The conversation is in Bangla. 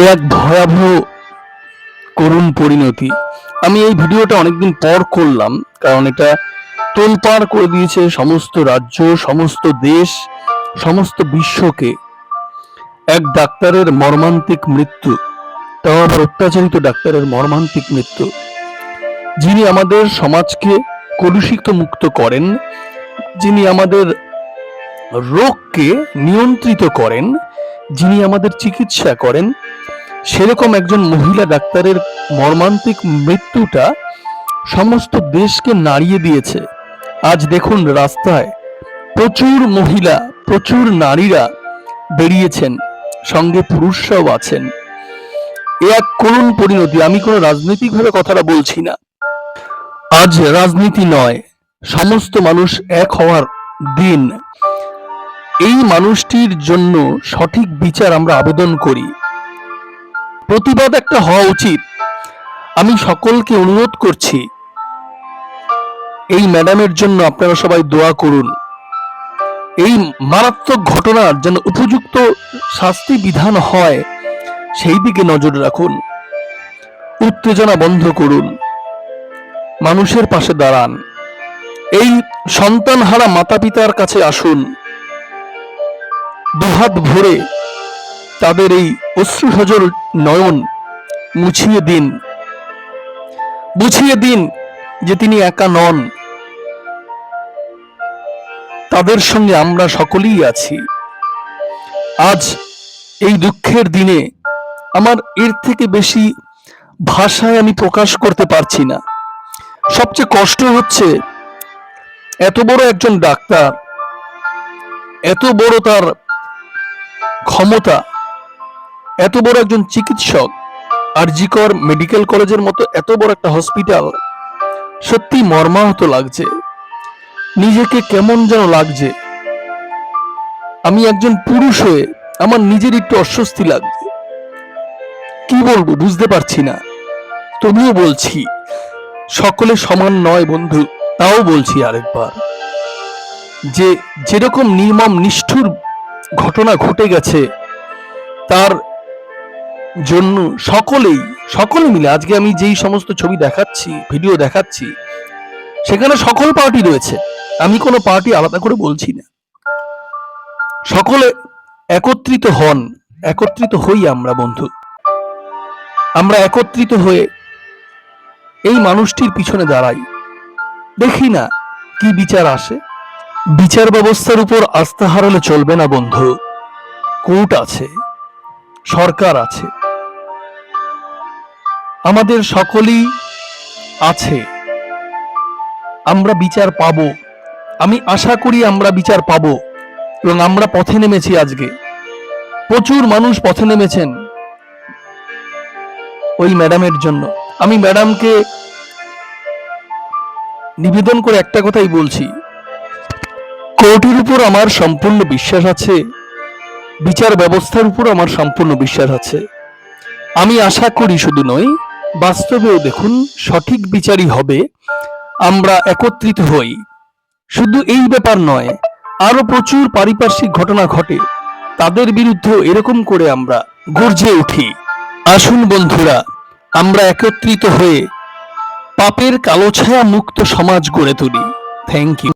এ এক ভয়াবহ করুণ পরিণতি। আমি এই ভিডিওটা অনেকদিন পর করলাম, কারণ এটা তোলপাড় করে দিয়েছে সমস্ত রাজ্য, সমস্ত দেশ, সমস্ত বিশ্বকে। এক ডাক্তারের মর্মান্তিক মৃত্যু, তাও আবার অত্যাচারিত ডাক্তারের মর্মান্তিক মৃত্যু, যিনি আমাদের সমাজকে কলুষিত মুক্ত করেন, যিনি আমাদের রোগকে নিয়ন্ত্রিত করেন যিনি আমাদের চিকিৎসা করেন, সেরকম একজন মহিলা ডাক্তারের মর্মান্তিক মৃত্যুটা সমস্ত দেশকে নাড়িয়ে দিয়েছে। আজ দেখুন রাস্তায় প্রচুর মহিলা, প্রচুর নারীরা বেরিয়েছেন, সঙ্গে পুরুষরাও আছেন। এ এক করুণ পরিণতি, আমি কোনো রাজনৈতিকভাবে কথাটা বলছি না। আজ রাজনীতি নয়, সমস্ত মানুষ এক হওয়ার দিন। এই মানুষটির জন্য সঠিক বিচার আমরা আবেদন করি। প্রতিবাদ একটা হওয়া উচিত। আমি সকলকে অনুরোধ করছি, এই ম্যাডামের জন্য আপনারা সবাই দোয়া করুন। এই মারাত্মক ঘটনার যেন উপযুক্ত শাস্তি বিধান হয়, সেই দিকে নজর রাখুন। উত্তেজনা বন্ধ করুন। মানুষের পাশে দাঁড়ান। এই সন্তান হারা মাতা পিতার কাছে আসুন। দুহাত ভরে তাদের এই অশ্রু সজল নয়ন মুছিয়ে দিন বুঝিয়ে দিন যে তিনি একা নন। তাদের সঙ্গে আমরা সকলেই আছি। আজ এই দুঃখের দিনে আমার এর থেকে বেশি ভাষায় আমি প্রকাশ করতে পারছি না। সবচেয়ে কষ্ট হচ্ছে এত বড় একজন ডাক্তার, এত বড় তার ক্ষমতা। এত বড় একজন চিকিৎসক আরজিকর মেডিকেল কলেজের মতো এত বড় একটা হসপিটাল সত্যি মর্মাহত লাগছে। নিজেকে কেমন যেন লাগছে। আমি একজন পুরুষ হয়ে আমার নিজের একটু অস্বস্তি লাগছে। কি বলব বুঝতে পারছি না। তবুও বলছি, সকলে সমান নয় বন্ধু, তাও বলছি আরেকবার যে যেরকম নির্মম নিষ্ঠুর ঘটনা ঘটে গেছে। তার জন্য সকলেই, সকলে মিলে আজকে আমি যেই সমস্ত ছবি দেখাচ্ছি ভিডিও দেখাচ্ছি, সেখানে সকল পার্টি রয়েছে। আমি কোনো পার্টি আলাদা করে বলছি না। সকলে একত্রিত হন, একত্রিত হই আমরা বন্ধু। আমরা একত্রিত হয়ে এই মানুষটির পিছনে দাঁড়াই। দেখি না কি বিচার আসে। বিচার ব্যবস্থার উপর আস্থা হারালে চলবে না, বন্ধু। কোর্ট আছে, সরকার আছে। আমাদের সকলেই আছে। আমরা বিচার পাব। আমি আশা করি আমরা বিচার পাব এবং আমরা পথে নেমেছি আজকে। প্রচুর মানুষ পথে নেমেছেন ওই ম্যাডামের জন্য। আমি ম্যাডামকে নিবেদন করে একটা কথাই বলছি। কোর্টের উপর আমার সম্পূর্ণ বিশ্বাস আছে। বিচার ব্যবস্থার উপর আমার সম্পূর্ণ বিশ্বাস আছে। আমি আশা করি শুধু নয় বাস্তবেও দেখুন সঠিক বিচারই হবে। আমরা একত্রিত হই। শুধু এই ব্যাপার নয় আরও প্রচুর পারিপার্শ্বিক ঘটনা ঘটে। তাদের বিরুদ্ধেও এরকম করে আমরা গর্জে উঠি। আসুন বন্ধুরা, আমরা একত্রিত হয়ে পাপের কালো ছায়া মুক্ত সমাজ গড়ে তুলি। Thank you